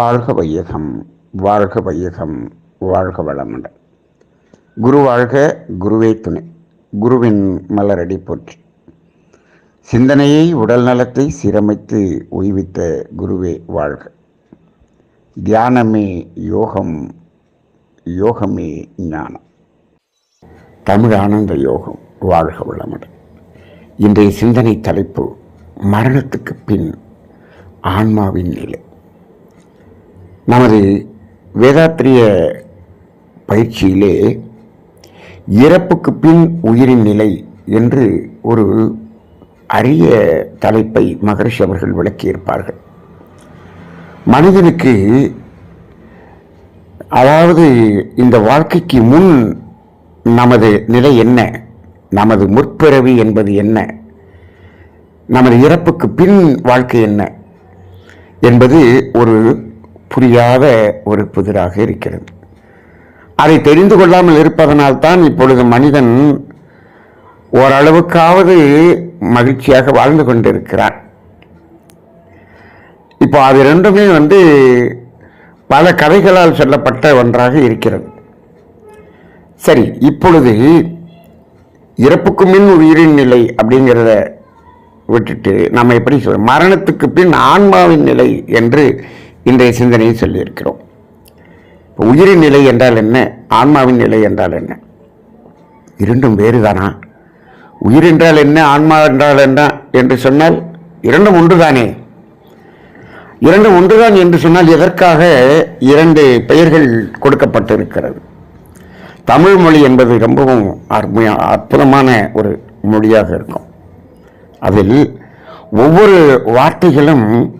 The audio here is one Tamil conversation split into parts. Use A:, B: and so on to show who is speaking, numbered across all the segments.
A: வாழ்க வையகம் வாழ்க வையகம் வாழ்க வளமுடன். குரு வாழ்க குருவே துணை. குருவின் மலரடி போற்றி. சிந்தனையை உடல் நலத்தை சீரமைத்து உய்வித்த குருவே வாழ்க. தியானமே யோகம் யோகமே ஞானம். தமிழ் ஆனந்த யோகம் வாழ்க வளமுடன். இன்றைய சிந்தனை தலைப்பு மரணத்துக்கு பின் ஆன்மாவின் நிலை. நமது வேதாத்திரிய பயிற்சியிலே இறப்புக்கு பின் உயிரின் நிலை என்று ஒரு அரிய தலைப்பை மகரிஷி அவர்கள் விளக்கியிருப்பார்கள். மனிதனுக்கு அதாவது இந்த வாழ்க்கைக்கு முன் நமது நிலை என்ன? நமது முற்பிறவி என்பது என்ன? நமது இறப்புக்கு பின் வாழ்க்கை என்ன? என்பது ஒரு புரியாத ஒரு புதிராக இருக்கிறது. அதை தெரிந்து கொள்ளாமல் இருப்பதனால் தான் இப்பொழுது மனிதன் ஓரளவுக்காவது மகிழ்ச்சியாக வாழ்ந்து கொண்டிருக்கிறான். இப்போ அது ரெண்டுமே வந்து பல கதைகளால் சொல்லப்பட்ட ஒன்றாக இருக்கிறது. சரி இப்பொழுது இறப்புக்கு மின் உயிரின் நிலை அப்படிங்கிறத விட்டுட்டு நம்ம எப்படி சொல்ல மரணத்துக்கு பின் ஆன்மாவின் நிலை என்று இன்றைய சிந்தனையை சொல்லியிருக்கிறோம். இப்போ உயிரின் நிலை என்றால் என்ன? ஆன்மாவின் நிலை என்றால் என்ன? இரண்டும் வேறுதானா? உயிர் என்றால் என்ன? ஆன்மா என்றால் என்ன என்று சொன்னால் இரண்டும் ஒன்றுதானே? இரண்டும் ஒன்றுதான் என்று சொன்னால் எதற்காக இரண்டு பெயர்கள் கொடுக்கப்பட்டிருக்கிறது? தமிழ் மொழி என்பது ரொம்பவும் அருமையா அற்புதமான ஒரு மொழியாக இருக்கும். அதில் ஒவ்வொரு வார்த்தைகளும்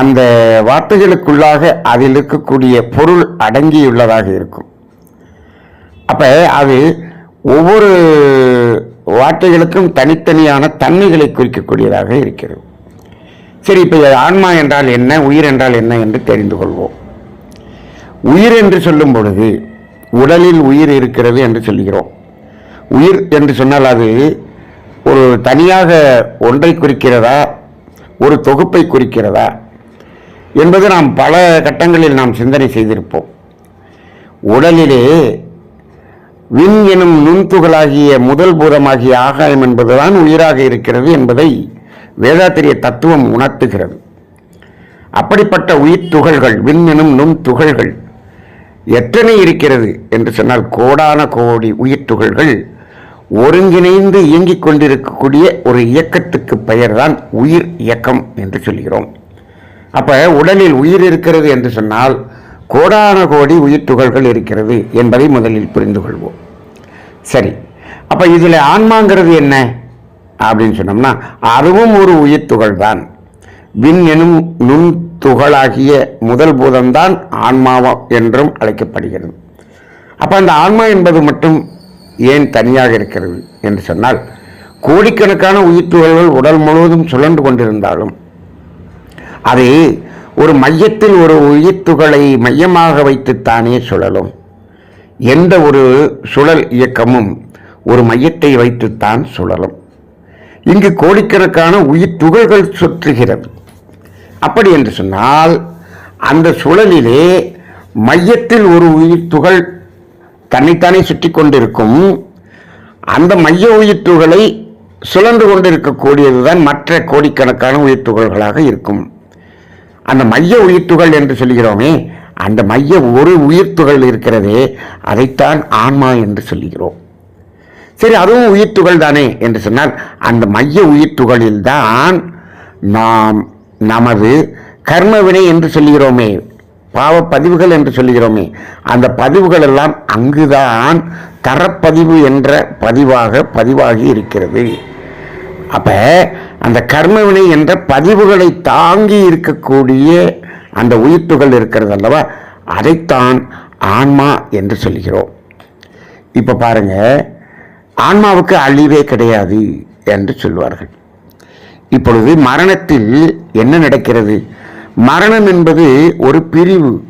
A: அந்த வார்த்தைகளுக்குள்ளாக அதில் இருக்கக்கூடிய பொருள் அடங்கியுள்ளதாக இருக்கும். அப்போ அது ஒவ்வொரு வார்த்தைகளுக்கும் தனித்தனியான தன்மைகளை குறிக்கக்கூடியதாக இருக்கிறது. சரி இப்போ ஆன்மா என்றால் என்ன உயிர் என்றால் என்ன என்று தெரிந்து கொள்வோம். உயிர் என்று சொல்லும் பொழுது உடலில் உயிர் இருக்கிறது என்று சொல்கிறோம். உயிர் என்று சொன்னால் அது ஒரு தனியாக ஒன்றை குறிக்கிறதா ஒரு தொகுப்பை குறிக்கிறதா என்பது நாம் பல கட்டங்களில் நாம் சிந்தனை செய்திருப்போம். உடலிலே விண் எனும் நுண்துகளாகிய முதல் பூதமாகிய ஆகாயம் என்பதுதான் உயிராக இருக்கிறது என்பதை வேதாத்திரிய தத்துவம் உணர்த்துகிறது. அப்படிப்பட்ட உயிர் துகள்கள் விண் எனும் நுண் துகள்கள் எத்தனை இருக்கிறது என்று சொன்னால் கோடான கோடி உயிர் துகள்கள் ஒருங்கிணைந்து இயங்கிக் கொண்டிருக்கக்கூடிய ஒரு இயக்கத்துக்கு பெயர்தான் உயிர் இயக்கம் என்று சொல்கிறோம். அப்போ உடலில் உயிர் இருக்கிறது என்று சொன்னால் கோடான கோடி உயிர் துகள்கள் இருக்கிறது என்பதை முதலில் புரிந்து கொள்வோம். சரி அப்போ இதில் ஆன்மாங்கிறது என்ன? அப்படின்னு சொன்னோம்னா அதுவும் ஒரு உயிர் துகள் தான் விண் எனும் நுண் துகளாகிய முதல் பூதம்தான் ஆன்மாவா என்றும் அழைக்கப்படுகிறது. அப்போ அந்த ஆன்மா என்பது மட்டும் ஏன் தனியாக இருக்கிறது என்று சொன்னால் கோடிக்கணக்கான உயிர் துகள்கள் உடல் முழுவதும் சுழன்று கொண்டிருந்தாலும் அது ஒரு மையத்தில் ஒரு உயிர் துகளை மையமாக வைத்துத்தானே சுழலும் எந்த ஒரு சுழல் இயக்கமும் ஒரு மையத்தை வைத்துத்தான் சுழலும் இங்கு கோடிக்கணக்கான உயிர் துகள்கள் சுற்றுகிறது. அப்படி என்று சொன்னால் அந்த சுழலிலே மையத்தில் ஒரு உயிர் துகள் தன்னைத்தானே சுற்றி கொண்டிருக்கும். அந்த மைய உயிர் துகளை சுழன்று கொண்டிருக்கக்கூடியதுதான் மற்ற கோடிக்கணக்கான உயிர் துகள்களாக இருக்கும். அந்த மைய உயிர்த்துகள் என்று சொல்கிறோமே அந்த மைய ஒரு உயிர்த்துகள் இருக்கிறதே அதைத்தான் ஆன்மா என்று சொல்லுகிறோம். சரி அதுவும் உயிர்த்துகள் தானே என்று சொன்னால் அந்த மைய உயிர்த்துகளில் தான் நாம் நமது கர்மவினை என்று சொல்லுகிறோமே பாவ பதிவுகள் என்று சொல்லுகிறோமே அந்த பதிவுகள் எல்லாம் அங்குதான் தரப்பதிவு என்ற பதிவாக பதிவாகி இருக்கிறது. அப்போ அந்த கர்மவினை என்ற பதிவுகளை தாங்கி இருக்கக்கூடிய அந்த உயிர்த்துகள் இருக்கிறது அல்லவா? அதைத்தான் ஆன்மா என்று சொல்கிறோம். இப்போ பாருங்க ஆன்மாவுக்கு அழிவே கிடையாது என்று சொல்வார்கள். இப்பொழுது மரணத்தில் என்ன நடக்கிறது? மரணம் என்பது ஒரு பிரிவு.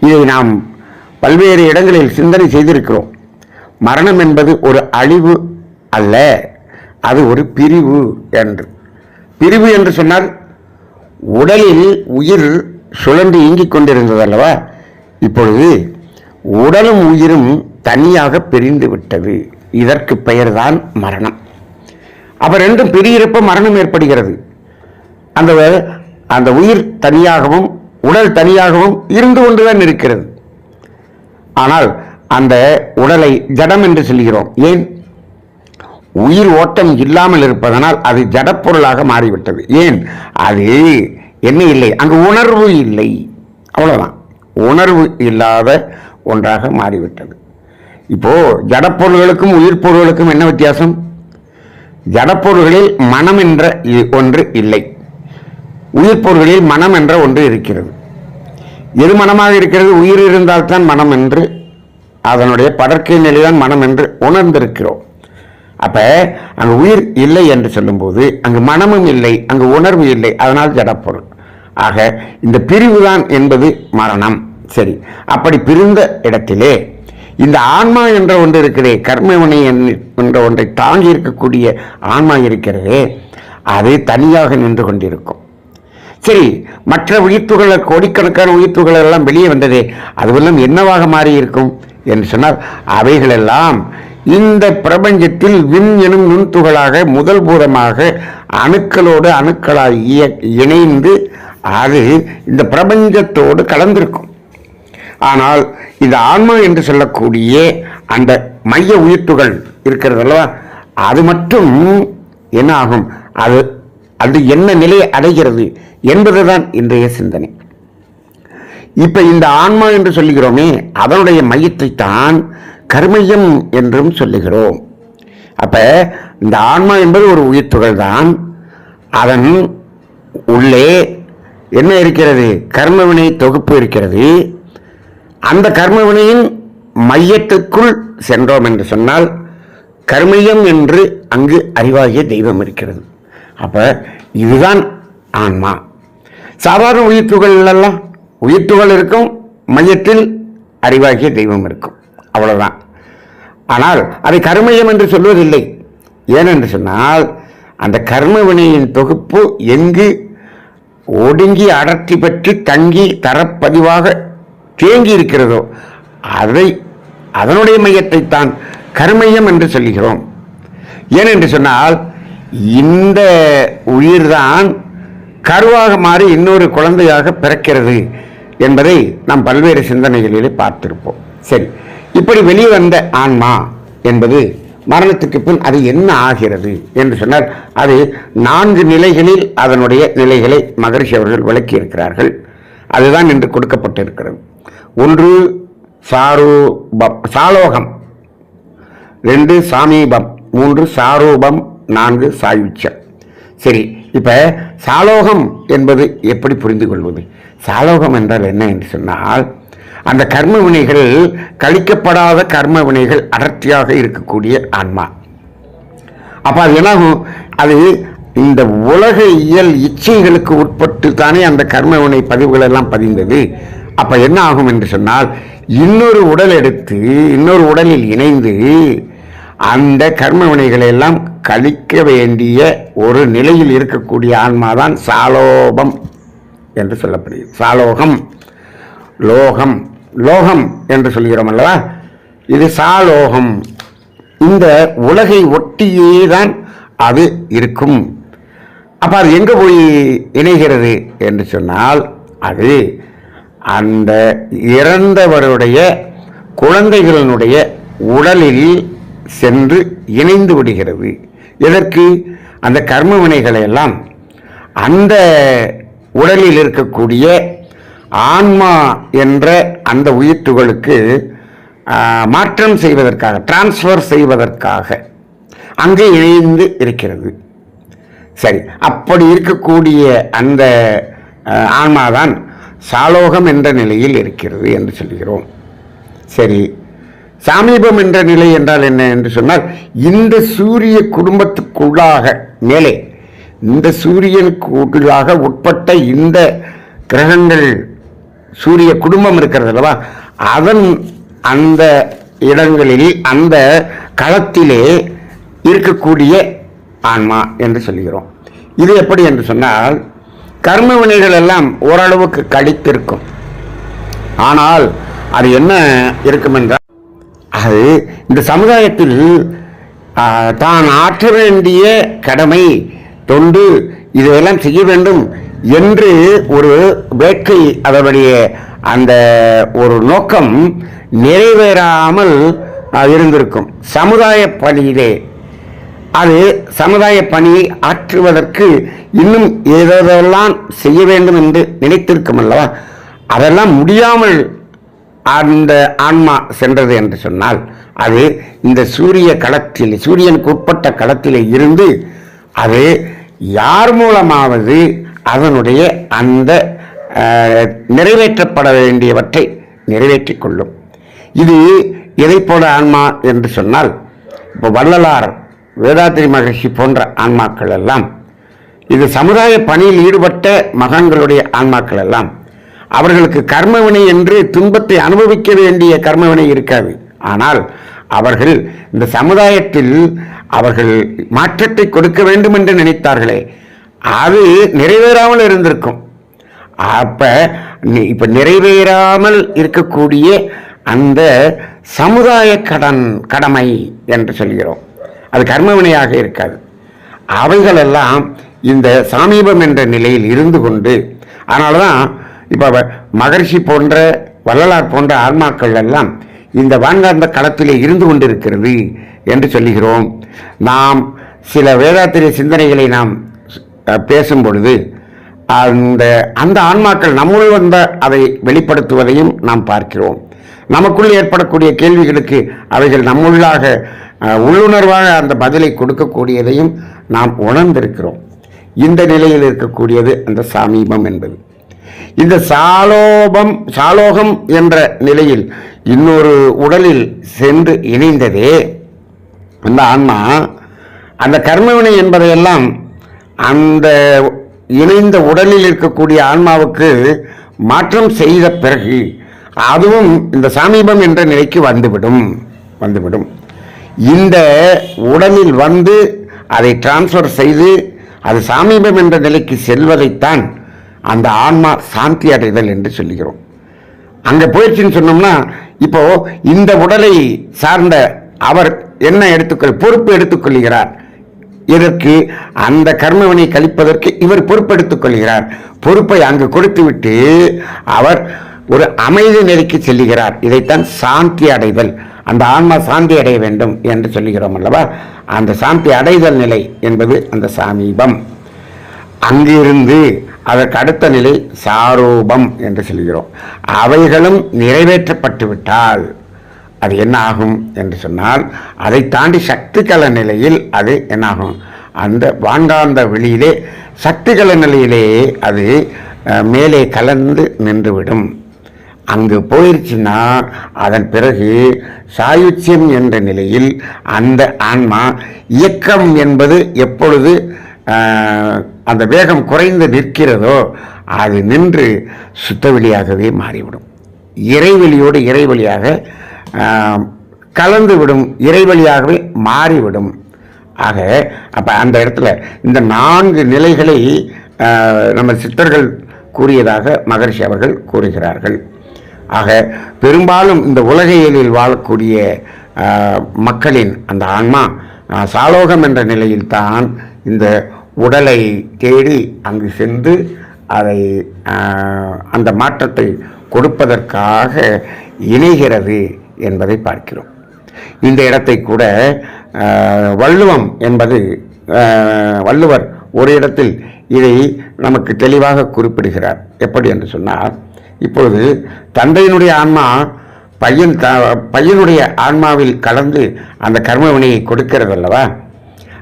A: இதை நாம் பல்வேறு இடங்களில் சிந்தனை செய்திருக்கிறோம். மரணம் என்பது ஒரு அழிவு அல்ல. அது ஒரு பிரிவு என்று. பிரிவு என்று சொன்னால் உடலில் உயிர் சுழன்று இயங்கிக் கொண்டிருந்தது அல்லவா? இப்பொழுது உடலும் உயிரும் தனியாக பிரிந்து விட்டது. இதற்கு பெயர்தான் மரணம். அவர் ரெண்டும் பிரியிருப்ப மரணம் ஏற்படுகிறது. அந்த அந்த உயிர் தனியாகவும் உடல் தனியாகவும் இருந்து கொண்டுதான் இருக்கிறது. ஆனால் அந்த உடலை ஜடம் என்று சொல்கிறோம். ஏன்? உயிர் ஓட்டம் இல்லாமல் இருப்பதனால் அது ஜடப்பொருளாக மாறிவிட்டது. ஏன்? அது என்ன இல்லை? அங்கு உணர்வு இல்லை. அவ்வளோதான் உணர்வு இல்லாத ஒன்றாக மாறிவிட்டது. இப்போது ஜடப்பொருள்களுக்கும் உயிர் பொருள்களுக்கும் என்ன வித்தியாசம்? ஜடப்பொருள்களில் மனம் என்ற ஒன்று இல்லை. உயிர் பொருள்களில் மனம் என்ற ஒன்று இருக்கிறது. எது மனமாக இருக்கிறது? உயிர் இருந்தால்தான் மனம் என்று அதனுடைய படற்கை நிலைதான் மனம் என்று உணர்ந்திருக்கிறோம். அப்ப அங்கே உயிர் இல்லை என்று சொல்லும்போது அங்கு மனமும் இல்லை அங்கு உணர்வு இல்லை. அதனால் ஜடப்பொருள் ஆக இந்த பிரிவு தான் என்பது மரணம். சரி. அப்படி பிரிந்த இடத்திலே இந்த ஆன்மா என்ற ஒன்று இருக்கிறதே கர்மவினை என்ற ஒன்றை தாங்கி இருக்கக்கூடிய ஆன்மா இருக்கிறதே அது தனியாக நின்று கொண்டிருக்கும். சரி. மற்ற உயிர்த்துகளை கோடிக்கணக்கான உயிர்த்துகள் எல்லாம் வெளியே வந்ததே அதுவெல்லாம் என்னவாக மாறி இருக்கும் என்று சொன்னால் அவைகளெல்லாம் இந்த பிரபஞ்சத்தில் விண் எனும் நுண்துகளாக முதல் பூதமாக அணுக்களோடு அணுக்களாக இய- இணைந்து அது இந்த பிரபஞ்சத்தோடு கலந்திருக்கும். ஆனால் இந்த ஆன்மா என்று சொல்லக்கூடிய அந்த மைய உயிர்த்துகள் இருக்கிறது அல்லவா அது மட்டும் என்ன ஆகும் அது அது என்ன நிலையை அடைகிறது என்பதுதான் இன்றைய சிந்தனை. இப்போ இந்த ஆன்மா என்று சொல்லுகிறோமே அதனுடைய மையத்தை தான் கர்மயம் என்றும் சொல்லுகிறோம். அப்போ இந்த ஆன்மா என்பது ஒரு உயிர்த்துகள் தான் அதன் உள்ளே என்ன இருக்கிறது? கர்மவினை தொகுப்பு இருக்கிறது. அந்த கர்மவினையின் மையத்துக்குள் சென்றோம் என்று சொன்னால் கர்மயம் என்று அங்கு அறிவாகிய தெய்வம் இருக்கிறது. அப்போ இதுதான் ஆன்மா. சாதாரண உயிர்த்துகள் எல்லாம் உயிர்த்துகள் இருக்கும் மையத்தில் அறிவாகிய தெய்வம் இருக்கும். அவ்வளவுதான். ஆனால் அதை கர்மயம் என்று சொல்வதில்லை. ஏனென்று சொன்னால் அந்த கர்ம வினையின் தொகுப்பு எங்கு ஒடுங்கி அடர்த்தி பெற்று தங்கி தரப்பதிவாக தேங்கி இருக்கிறதோ அதை அதனுடைய மையத்தை தான் கர்மயம் என்று சொல்லுகிறோம் ஏனென்று சொன்னால் இந்த உயிர்தான் கருவாக மாறி இன்னொரு குழந்தையாக பிறக்கிறது என்பதை நாம் பல்வேறு சிந்தனைகளிலே பார்த்திருப்போம். சரி இப்படி வெளிவந்த ஆன்மா என்பது மரணத்துக்கு பின் அது என்ன ஆகிறது என்று சொன்னால் அது நான்கு நிலைகளில் அதனுடைய நிலைகளை மகரிஷி அவர்கள் விளக்கியிருக்கிறார்கள். அதுதான் இன்று கொடுக்கப்பட்டிருக்கிறது. ஒன்று சாரூபம் சாலோகம். ரெண்டு சாமீபம். மூன்று சாரூபம். நான்கு சாயுச்சம் சரி இப்போ சாலோகம் என்பது எப்படி புரிந்து கொள்வது சாலோகம் என்றால் என்ன என்று சொன்னால் அந்த கர்ம வினைகள் கழிக்கப்படாத கர்ம வினைகள் அடர்த்தியாக இருக்கக்கூடிய ஆன்மா. அப்போ அது என்னாகும்? அது இந்த உலக இயல் இச்சைகளுக்கு உட்பட்டு தானே அந்த கர்ம வினை பதிவுகள் எல்லாம் பதிந்தது. அப்போ என்ன ஆகும் என்று சொன்னால் இன்னொரு உடல் எடுத்து இன்னொரு உடலில் இணைந்து அந்த கர்ம வினைகளை எல்லாம் கழிக்க வேண்டிய ஒரு நிலையில் இருக்கக்கூடிய ஆன்மாதான் சாலோபம் என்று சொல்லப்படுகிறது. சாலோகம் லோகம் லோகம் என்று சொல்கிறோம் அல்லவா? இது சாலோகம். இந்த உலகை ஒட்டியே தான் அது இருக்கும். அப்போ அது எங்கே போய் இணைகிறது என்று சொன்னால் அது அந்த இறந்தவருடைய குழந்தைகளினுடைய உடலில் சென்று இணைந்து விடுகிறது. எதற்கு? அந்த கர்ம வினைகளை எல்லாம் அந்த உடலில் இருக்கக்கூடிய ஆன்மா என்ற அந்த உயிர்த்துகளுக்கு மாற்றம் செய்வதற்காக டிரான்ஸ்ஃபர் செய்வதற்காக அங்கே இணைந்து இருக்கிறது. சரி அப்படி இருக்கக்கூடிய அந்த ஆன்மாதான் சாலோகம் என்ற நிலையில் இருக்கிறது என்று சொல்கிறோம். சரி சாமீபம் என்ற நிலை என்றால் என்ன என்று சொன்னால் இந்த சூரிய குடும்பத்துக்குள்ளாக மேலே இந்த சூரியனுக்குள்ளாக உட்பட்ட இந்த கிரகங்கள் சூரிய குடும்பம் இருக்கிறது அல்லவா? அதன் அந்த இடங்களில் அந்த களத்திலே இருக்கக்கூடிய ஆன்மா என்று சொல்கிறோம். இது எப்படி என்று சொன்னால் கர்ம வினைகள் எல்லாம் ஓரளவுக்கு கழித்திருக்கும் ஆனால் அது என்ன இருக்கும் என்றால் அது இந்த சமுதாயத்தில் தான் ஆற்ற வேண்டிய கடமை தொண்டு இதையெல்லாம் செய்ய வேண்டும் என்று ஒரு வேட்கை அதனுடைய அந்த ஒரு நோக்கம் நிறைவேறாமல் இருந்திருக்கும். சமுதாய பணியிலே. அது சமுதாய பணியை ஆற்றுவதற்கு இன்னும் ஏதெல்லாம் செய்ய வேண்டும் என்று நினைத்திருக்கும் அல்லவா? அதெல்லாம் முடியாமல் அந்த ஆன்மா சென்றது என்று சொன்னால் அது இந்த சூரிய களத்தில் சூரியனுக்கு உட்பட்ட களத்திலே இருந்து அது யார் மூலமாவது அதனுடைய அந்த நிறைவேற்றப்பட வேண்டியவற்றை நிறைவேற்றி கொள்ளும். இது எதை போல ஆன்மா என்று சொன்னால் இப்போ வள்ளலார் வேதாத்திரி மகிழ்ச்சி போன்ற ஆன்மாக்கள் எல்லாம் இது சமுதாய பணியில் ஈடுபட்ட மகான்களுடைய ஆன்மாக்கள் எல்லாம் அவர்களுக்கு கர்மவினை என்று துன்பத்தை அனுபவிக்க வேண்டிய கர்மவினை இருக்காது. ஆனால் அவர்கள் இந்த சமுதாயத்தில் அவர்கள் மாற்றத்தை கொடுக்க வேண்டும் என்று நினைத்தார்களே அது நிறைவேறாமல் இருந்திருக்கும். அப்ப இப்போ இப்ப நிறைவேறாமல் இருக்கக்கூடிய அந்த சமுதாய கடன் கடமை என்று சொல்கிறோம். அது கர்மவினையாக இருக்காது. அவைகளெல்லாம் இந்த சாமீபம் என்ற நிலையில் இருந்து கொண்டு அதனால தான் இப்போ மகர்ஷி போன்ற வள்ளலார் போன்ற ஆன்மாக்கள் எல்லாம் இந்த வான்காந்த களத்திலே இருந்து கொண்டிருக்கிறது என்று சொல்லுகிறோம். நாம் சில வேதாத்திரிய சிந்தனைகளை நாம் பேசும் பொழுது அந்த அந்த ஆன்மாக்கள் நம்முள் வந்த அதை வெளிப்படுத்துவதையும் நாம் பார்க்கிறோம். நமக்குள் ஏற்படக்கூடிய கேள்விகளுக்கு அவைகள் நம்முள்ளாக உள்ளுணர்வாக அந்த பதிலை கொடுக்கக்கூடியதையும் நாம் உணர்ந்திருக்கிறோம். இந்த நிலையில் இருக்கக்கூடியது அந்த சாமீபம் என்பது. இந்த சாலோபம் சாலோகம் என்ற நிலையில் இன்னொரு உடலில் சென்று இணைந்ததே அந்த ஆன்மா அந்த கர்மவினை என்பதையெல்லாம் அந்த இணைந்த உடலில் இருக்கக்கூடிய ஆன்மாவுக்கு மாற்றம் செய்த பிறகு அதுவும் இந்த சாமீபம் என்ற நிலைக்கு வந்துவிடும் வந்துவிடும். இந்த உடலில் வந்து அதை டிரான்ஸ்ஃபர் செய்து அது சாமீபம் என்ற நிலைக்கு செல்வதைத்தான் அந்த ஆன்மா சாந்தி அடைதல் என்று சொல்லுகிறோம். அங்கே போயிடுச்சுன்னு சொன்னோம்னா இப்போ இந்த உடலை சார்ந்த அவர் என்ன எடுத்துக்கொள் பொறுப்பு எடுத்துக்கொள்கிறார். இதற்கு அந்த கர்மவினை கழிப்பதற்கு இவர் பொறுப்பெடுத்துக் கொள்கிறார். பொறுப்பை அங்கு கொடுத்துவிட்டு அவர் ஒரு அமைதி நிலைக்கு செல்லுகிறார் இதைத்தான் சாந்தி அடைதல். அந்த ஆன்மா சாந்தி அடைய வேண்டும் என்று சொல்லுகிறோம் அல்லவா? அந்த சாந்தி அடைதல் நிலை என்பது அந்த சாமீபம். அங்கிருந்து அதற்கு அடுத்த நிலை சாரூபம் என்று சொல்கிறோம் அவைகளும் நிறைவேற்றப்பட்டுவிட்டால் அது என்ன ஆகும் என்று சொன்னால் அதை தாண்டி சக்திகள நிலையில் அது என்னாகும்? அந்த வான்காந்த வெளியிலே சக்திகள நிலையிலேயே அது மேலே கலந்து நின்றுவிடும். அங்கு போயிருச்சுன்னா அதன் பிறகு சாயுச்சியம் என்ற நிலையில் அந்த ஆன்மா இயக்கம் என்பது எப்பொழுது அந்த வேகம் குறைந்து நிற்கிறதோ அது நின்று சுத்தவெளியாகவே மாறிவிடும். இறைவெளியோடு இறைவெளியாக கலந்துவிடும் கலந்து விடும் மாறிவிடும். ஆக அப்போ அந்த இடத்துல இந்த நான்கு நிலைகளை நம்ம சித்தர்கள் கூறியதாக மகர்ஷி அவர்கள் கூறுகிறார்கள். ஆக பெரும்பாலும் இந்த உலகியலில் வாழக்கூடிய மக்களின் அந்த ஆன்மா சாலோகம் என்ற நிலையில்தான் இந்த உடலை தேடி அங்கு சென்று அதை அந்த மாற்றத்தை கொடுப்பதற்காக இணைகிறது. என்பதை பார்க்கிறோம். இந்த இடத்தை கூட ஆஹ், வள்ளுவம் என்பது ஆஹ், வள்ளுவர் ஒரு இடத்தில் இதை நமக்கு தெளிவாக குறிப்பிடுகிறார். எப்படி என்று சொன்னால் இப்பொழுது தந்தையினுடைய ஆன்மா பையன் த பையனுடைய ஆன்மாவில் கலந்து அந்த கர்மவினையை கொடுக்கிறது அல்லவா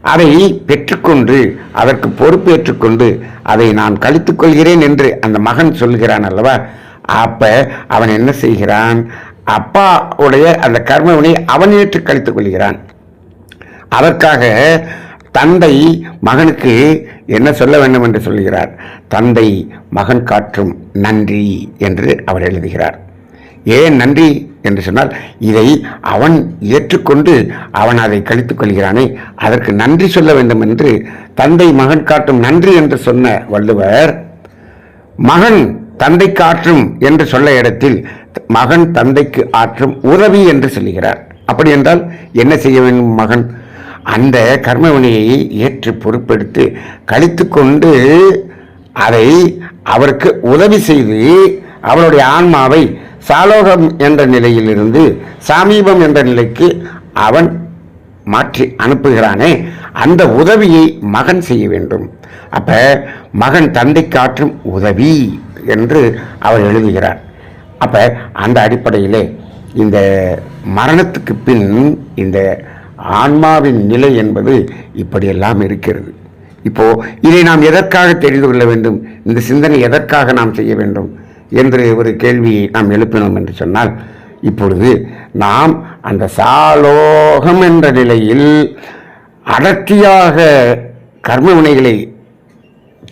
A: அதை பெற்றுக்கொண்டு அதற்கு பொறுப்பேற்றுக்கொண்டு அதை நான் கழித்துக் கொள்கிறேன் என்று அந்த மகன் சொல்கிறான் அல்லவா? அப்ப அவன் என்ன செய்கிறான்? அப்பாவுடைய அந்த கர்மவினை அவன் ஏற்று கழித்துக் கொள்கிறான். அதற்காக தந்தை மகனுக்கு என்ன சொல்ல வேண்டும் என்று சொல்கிறார். தந்தை மகன் காற்றும் நன்றி என்று அவர் எழுதுகிறார். ஏன் நன்றி என்று சொன்னால் இதை அவன் ஏற்றுக்கொண்டு அவன் அதை கழித்துக் கொள்கிறானே அதற்கு நன்றி சொல்ல வேண்டும் என்று தந்தை மகன் காட்டும் நன்றி என்று சொன்ன வள்ளுவர் மகன் தந்தை காற்றும் என்று சொல்ல இடத்தில் மகன் தந்தைக்கு ஆற்றும் உதவி என்று சொல்லுகிறார். அப்படி என்றால் என்ன செய்ய வேண்டும் மகன்? அந்த கர்மவினையை ஏற்று பொறுப்பெடுத்து கழித்து கொண்டு அதை அவருக்கு உதவி செய்து அவருடைய ஆன்மாவை சாலோகம் என்ற நிலையிலிருந்து சாமீபம் என்ற நிலைக்கு அவன் மாற்றி அனுப்புகிறானே அந்த உதவியை மகன் செய்ய வேண்டும். அப்ப மகன் தந்தை காற்றும் உதவி என்று அவர் எழுதுகிறார். அப்ப அந்த அடிப்படையிலே இந்த மரணத்துக்கு பின் இந்த ஆன்மாவின் நிலை என்பது இப்படியெல்லாம் இருக்கிறது. இப்போ இதை நாம் எதற்காக தெரிந்து கொள்ள வேண்டும்? இந்த சிந்தனை எதற்காக நாம் செய்ய வேண்டும்? என்று ஒரு கேள்வியை நாம் எழுப்பினோம் என்று சொன்னால் இப்பொழுது நாம் அந்த சாலோகம் என்ற நிலையில் அடர்த்தியாக கர்ம வினைகளை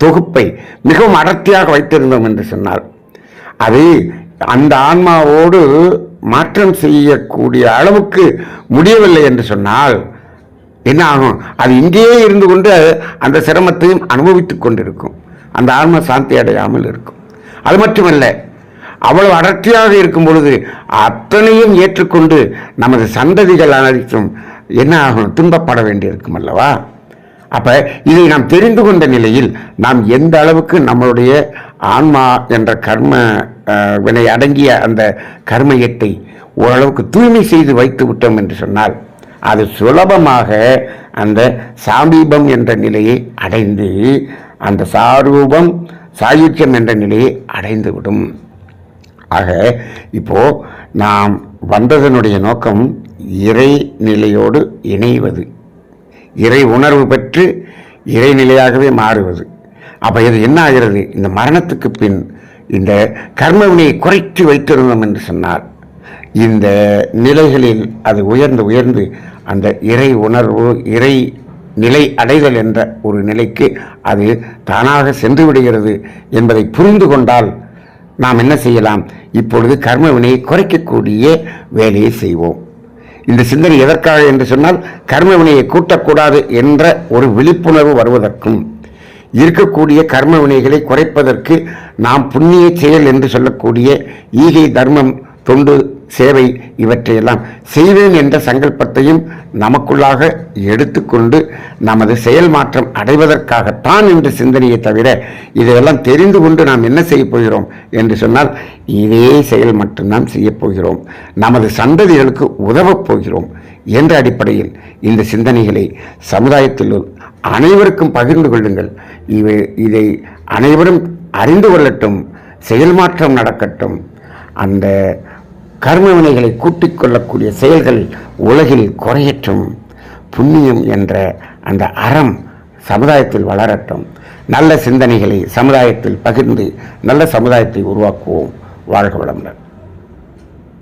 A: தொகுப்பை மிகவும் அடர்த்தியாக வைத்திருந்தோம் என்று சொன்னால் அது அந்த ஆன்மாவோடு மாற்றம் செய்யக்கூடிய அளவுக்கு முடியவில்லை என்று சொன்னால் என்ன ஆகும்? அது இங்கேயே இருந்து கொண்டு அந்த சிரமத்தையும் அனுபவித்து கொண்டிருக்கும். அந்த ஆன்மா சாந்தி அடையாமல் இருக்கும். அது மட்டுமல்ல அவ்வளவு அடர்த்தியாக இருக்கும் பொழுது அத்தனையும் ஏற்றுக்கொண்டு நமது சந்ததிகள் அனைத்தும் என்ன ஆகும்? துன்பப்பட வேண்டியிருக்கும் அல்லவா? அப்போ இதை நாம் தெரிந்து கொண்ட நிலையில் நாம் எந்த அளவுக்கு நம்மளுடைய ஆன்மா என்ற கர்ம வினை அடங்கிய அந்த கர்மயத்தை ஓரளவுக்கு தூய்மை செய்து வைத்து விட்டோம் என்று சொன்னால் அது சுலபமாக அந்த சாமீபம் என்ற நிலையை அடைந்து அந்த சாரூபம் சாயுத்தியம் என்ற நிலையை அடைந்துவிடும் ஆக இப்போ நாம் வந்ததனுடைய நோக்கம் இறை நிலையோடு இணைவது. இறை உணர்வு பெற்று இறைநிலையாகவே மாறுவது. அப்போ இது என்ன ஆகிறது? இந்த மரணத்துக்கு பின் இந்த கர்மவினையை குறைத்து வைத்திருந்தோம் என்று சொன்னார் இந்த நிலைகளில் அது உயர்ந்து உயர்ந்து அந்த இறை உணர்வு இறை நிலை அடைதல் என்ற ஒரு நிலைக்கு அது தானாக சென்று விடுகிறது என்பதை புரிந்து கொண்டால் நாம் என்ன செய்யலாம்? இப்பொழுது கர்ம வினையை குறைக்கக்கூடிய வேலையை செய்வோம். இந்த சிந்தனை எதற்காக என்று சொன்னால் கர்ம வினையை கூட்டக்கூடாது என்ற ஒரு விழிப்புணர்வு வருவதற்கும் இருக்கக்கூடிய கர்ம வினைகளை குறைப்பதற்கு நாம் புண்ணிய செயல் என்று சொல்லக்கூடிய ஈகை தர்மம் தொண்டு சேவை இவற்றையெல்லாம் செய்வேன் என்ற சங்கல்பத்தையும் நமக்குள்ளாக எடுத்துக்கொண்டு நமது செயல் மாற்றம் அடைவதற்காகத்தான் என்ற சிந்தனையை தவிர இதையெல்லாம் தெரிந்து கொண்டு நாம் என்ன செய்ய போகிறோம் என்று சொன்னால் இதே செயல் மட்டும்தான் செய்யப் போகிறோம். நமது சந்ததிகளுக்கு உதவப் போகிறோம் என்ற அடிப்படையில் இந்த சிந்தனைகளை சமுதாயத்தில் அனைவருக்கும் பகிர்ந்து கொள்ளுங்கள். இவை இதை அனைவரும் அறிந்து கொள்ளட்டும் செயல் மாற்றம் நடக்கட்டும். அந்த கர்மவினைகளை கூட்டிக் கொள்ளக்கூடிய செயல்கள் உலகில் குறையற்றும் புண்ணியம் என்ற அந்த அறம் சமுதாயத்தில் வளரட்டும். நல்ல சிந்தனைகளை சமுதாயத்தில் பகிர்ந்து நல்ல சமுதாயத்தை உருவாக்குவோம். வாழ்க வளமுடன்.